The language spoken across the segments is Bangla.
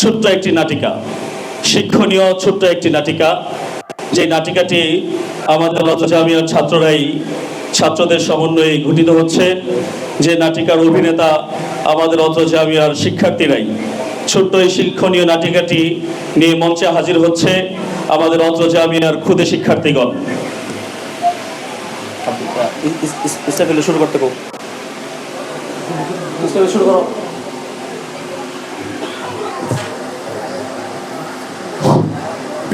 ছোট্ট একটি নাটিকা শিক্ষণীয় ছোট্ট একটি নাটিকা। যে নাটিকাটি আমাদের লতজামিয়ার ছাত্ররাই ছাত্রদের সমন্বয়ে গঠিত হচ্ছে। যে নাটিকার অভিনেতা আমাদের অত্র শিক্ষার্থীরাই ছোট্ট এই শিক্ষণীয় নাটিকাটি নিয়ে মঞ্চে হাজির হচ্ছে আমাদের অত্র জামিয়ার ক্ষুদে শিক্ষার্থীগণ। শুরু করতে কো। শুরু করো।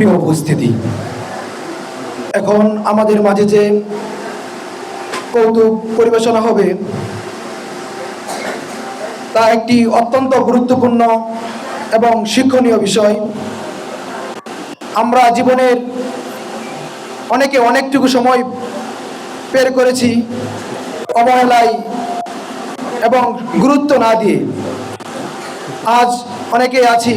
প্রিয় উপস্থিতি। এখন আমাদের মাঝে যে কৌতুক পরিবেশনা হবে, তা একটি অত্যন্ত গুরুত্বপূর্ণ এবং শিক্ষণীয় বিষয়। আমরা জীবনের অনেকে অনেকটুকু সময় বের করেছি অবহেলায় এবং গুরুত্ব না দিয়ে। আজ অনেকে আছি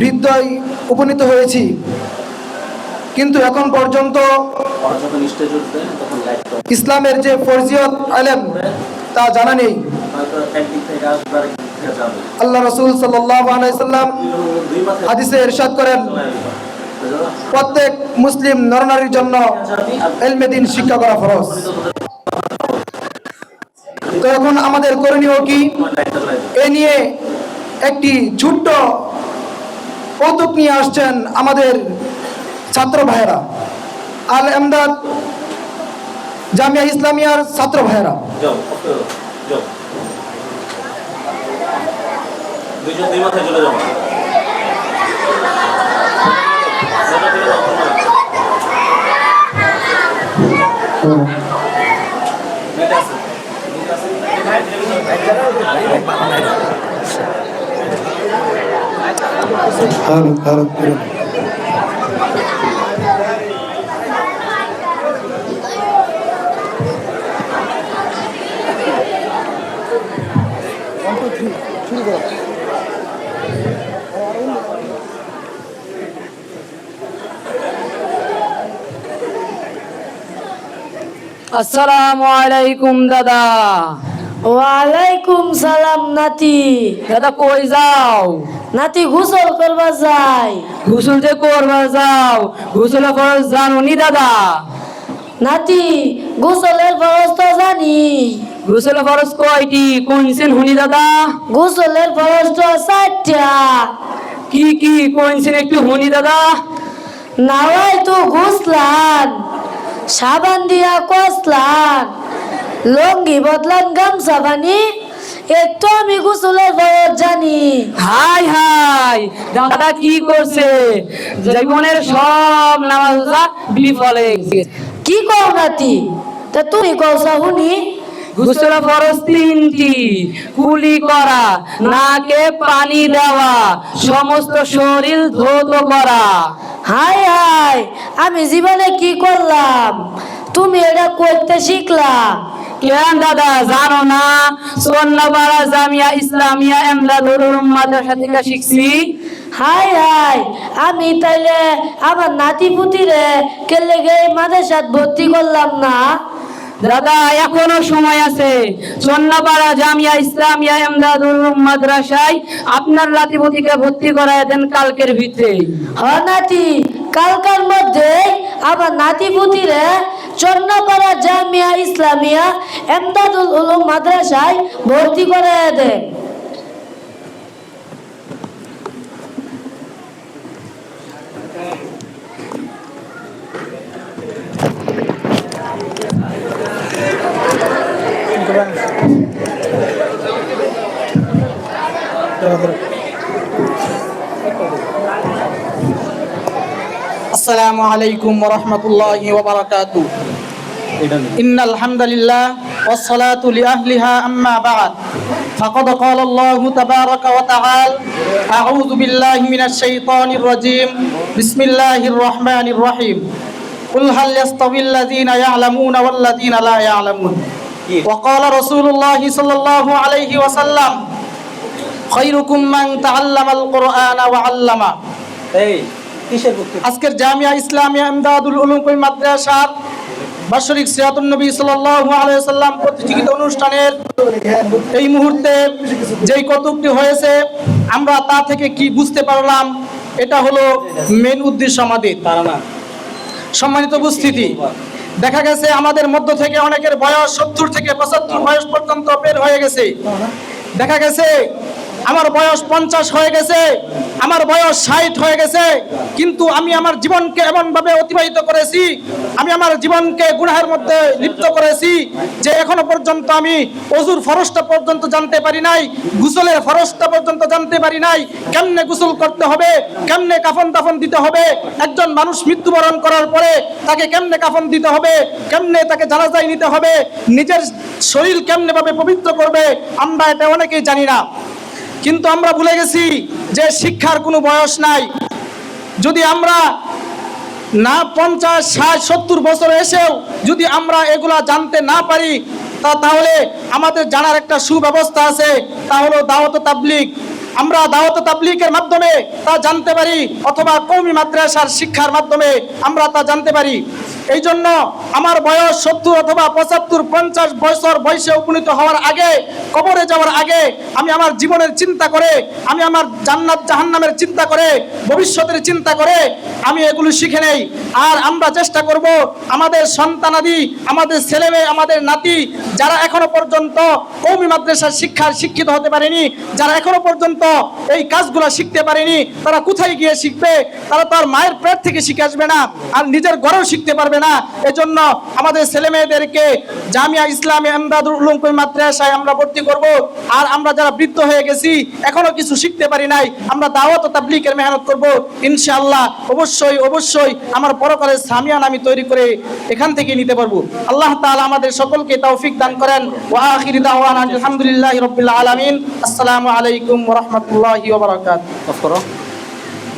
বৃদ্ধয় উপনীত হয়েছি। কিন্তু এখন পর্যন্ত ইসলামের যে ফরজিয়ত আলেম, তা জানা নেই। আল্লাহ রসুল সাল্লাম হাদিসে ইরশাদ করেন, প্রত্যেক মুসলিম নরনারীর জন্য এলমেদিন শিক্ষা করা ফরজ। তো এখন আমাদের করণীয় কি। এ নিয়ে একটি ছোট্ট কৌতুক নিয়ে আসছেন আমাদের ছাত্র ভাইয়েরা। আল এমদাদ জামিয়া ইসলামিয়ার ছাত্র ভাইয়েরা। যাও off লাইট আছে। আসসালামু আলাইকুম দাদা ওয়ালাইকুম সালাম নাতি। দাদা কই যাও? নাতি গোসল করবা যাই। গোসল যে করবা যাও গোসল ফরজ জানো নি দাদা? নাতি গোসলের ফরজ তো জানি। গোসল ফরজ কয়টি? কোনছেন হুনি দাদা? গোসলের ফরজ তো চারটা। কি কি কোনছেন একটু হুনি দাদা? নাওয়াই তো ঘুষলান সাবান দিয়া কষলান লঙ্গি বদলান গামছা বানি একটু আমি গোসলের ফরজ জানি। হাই হাই দাদা কি করছে? জীবনের সব নামাজ বিফলে কি কও নাতি? তা তুমি গোসল ফরজ তিনটি কুলি করা নাকে পানি দেওয়া সমস্ত শরীর ধৌত করা। হাই হাই আমি জীবনে কি করলাম? তুমি এটা করতে শিখলা দাদা জানো না জামিয়া মাদ্রাসা শিখছি আমি নাতি ভর্তি করলাম না দাদা এখনও সময় আছে সোন্নাপাড়া জামিয়া ইসলামিয়া এমদাদুল মাদ্রাসায় আপনার লাতিপতিকে ভর্তি করায় দেন কালকের ভিতরে। হ নাতি, কালকার মধ্যে আমার নাতি পুতিরে জামিয়া ইসলামিয়া এমদাদুল উলুম মাদ্রাসায় ভর্তি করে দেয় Gracias. عليكم ورحمة الله وبركاته إن الحمد لله والصلاة لأهلها أما بعد فقد قال الله تبارك وتعالى أعوذ بالله من الشيطان الرجيم بسم الله الرحمن الرحيم قل هل يستوي الذين يعلمون والذين لا يعلمون وقال رسول الله صلى الله عليه وسلم خيركم من تعلم القرآن وعلمه এই কিসের বক্তৃতা আজকের জামিয়া ইসলামিয়া আমদাদুল উলুম কই মাদ্রাসার বাৎসরিক সিরাতুন নবী সাল্লাল্লাহু আলাইহি সাল্লাম প্রতিযোগিতা অনুষ্ঠানের এই মুহূর্তে যেই কৌতুকটি হয়েছে আমরা তা থেকে কি বুঝতে পারলাম? এটা হলো মেন উদ্দেশ্য আমাদের। সম্মানিত উপস্থিতি দেখা গেছে আমাদের মধ্য থেকে অনেকের বয়স সত্তর থেকে পঁচাত্তর বয়স পর্যন্ত বের হয়ে গেছে। দেখা গেছে আমার বয়স পঞ্চাশ হয়ে গেছে, আমার বয়স ষাট হয়ে গেছে, কিন্তু আমি আমার জীবনকে এমনভাবে অতিবাহিত করেছি, আমি আমার জীবনকে গুনাহের মধ্যে লিপ্ত করেছি, যে এখনও পর্যন্ত আমি অজুর ফরসটা পর্যন্ত জানতে পারি নাই, গুসলের ফরসটা পর্যন্ত জানতে পারি নাই, কেমনে গোসল করতে হবে, কেমনে কাফন দাফন দিতে হবে, একজন মানুষ মৃত্যুবরণ করার পরে তাকে কেমনে কাফন দিতে হবে, কেমনে তাকে জানাজাই নিতে হবে, নিজের শরীর কেমনে ভাবে পবিত্র করবে, আমরা এটা অনেকেই জানি না। কিন্তু আমরা ভুলে গেছি যে শিক্ষার কোনো বয়স নাই। যদি আমরা না পঞ্চাশ, ষাট, সত্তর বছর এসেও যদি আমরা এগুলা জানতে না পারি, তা তাহলে আমাদের জানার একটা সুব্যবস্থা আছে, তা হলো দাওয়াত তাবলিক আমরা দাওয়াত তাবলিকের মাধ্যমে তা জানতে পারি, অথবা কৌমি মাদ্রাসার শিক্ষার মাধ্যমে আমরা তা জানতে পারি। এই জন্য আমার বয়স সত্তর অথবা পঁচাত্তর, পঞ্চাশ বছর বয়সে উপনীত হওয়ার আগে, কবরে যাওয়ার আগে আমি আমার জীবনের চিন্তা করে, আমি আমার জান্নাত জাহান্নামের চিন্তা করে, ভবিষ্যতের চিন্তা করে আমি এগুলো শিখে নেই। আর আমরা চেষ্টা করব আমাদের সন্তানাদি আমাদের ছেলে মেয়ে, আমাদের নাতি, যারা এখনও পর্যন্ত কৌমি মাদ্রাসার শিক্ষার শিক্ষিত হতে পারেনি, যারা এখনও পর্যন্ত এই কাজগুলো শিখতে পারেনি, তারা কোথায় গিয়ে শিখবে? তারা তার মায়ের পেট থেকে শিখে আসবে না, আর নিজের ঘরেও শিখতে পারবে না। এজন্য আমাদের ছেলে মেয়েদেরকে জামিয়া ইসলামী আমদাদুল উলুম মাদ্রাসায় আমরা ভর্তি করব। আর আমরা যারা বৃদ্ধ হয়ে গেছি, এখনও কিছু শিখতে পারি নাই, আমরা দাওয়াত ও তাবলিকের মেহনত করব। ইনশাআল্লাহ, অবশ্যই অবশ্যই আমার পরকালের সামিয়ান আমি তৈরি করে এখান থেকে নিতে পারব। আল্লাহ তাআলা আমাদের সকলকে তৌফিক দান করেন। ওয়া আখিরি দাওয়ানা আলহামদুলিল্লাহি রাব্বিল আলামিন। আসসালামু আলাইকুম ওয়া রাহমাতুল্লাহি ওয়া বারাকাতুহু।